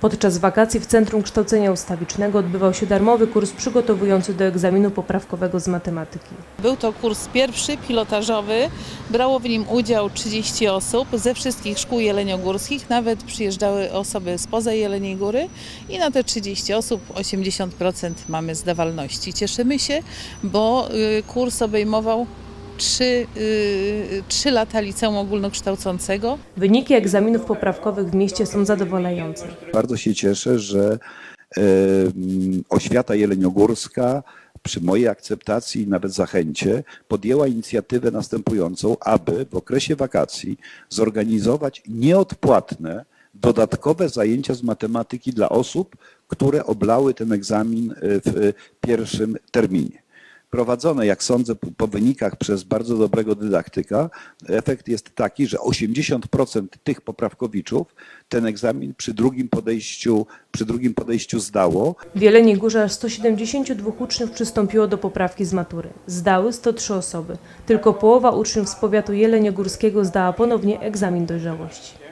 Podczas wakacji w Centrum Kształcenia Ustawicznego odbywał się darmowy kurs przygotowujący do egzaminu poprawkowego z matematyki. Był to kurs pierwszy, pilotażowy. Brało w nim udział 30 osób ze wszystkich szkół jeleniogórskich. Nawet przyjeżdżały osoby spoza Jeleniej Góry i na te 30 osób 80% mamy zdawalności. Cieszymy się, bo y, kurs obejmował 3, 3 lata liceum ogólnokształcącego. Wyniki egzaminów poprawkowych w mieście są zadowalające. Bardzo się cieszę, że e, mm, oświata jeleniogórska przy mojej akceptacji i nawet zachęcie podjęła inicjatywę następującą, aby w okresie wakacji zorganizować nieodpłatne dodatkowe zajęcia z matematyki dla osób, które oblały ten egzamin e, w pierwszym terminie. Prowadzone, jak sądzę, po- wynikach przez bardzo dobrego dydaktyka, efekt jest taki, że 80% tych poprawkowiczów ten egzamin przy drugim podejściu, przy drugim podejściu zdało. W Jeleniej Górze aż 172 uczniów przystąpiło do poprawki z matury. Zdały 103 osoby. Tylko połowa uczniów z powiatu jeleniogórskiego zdała ponownie egzamin dojrzałości.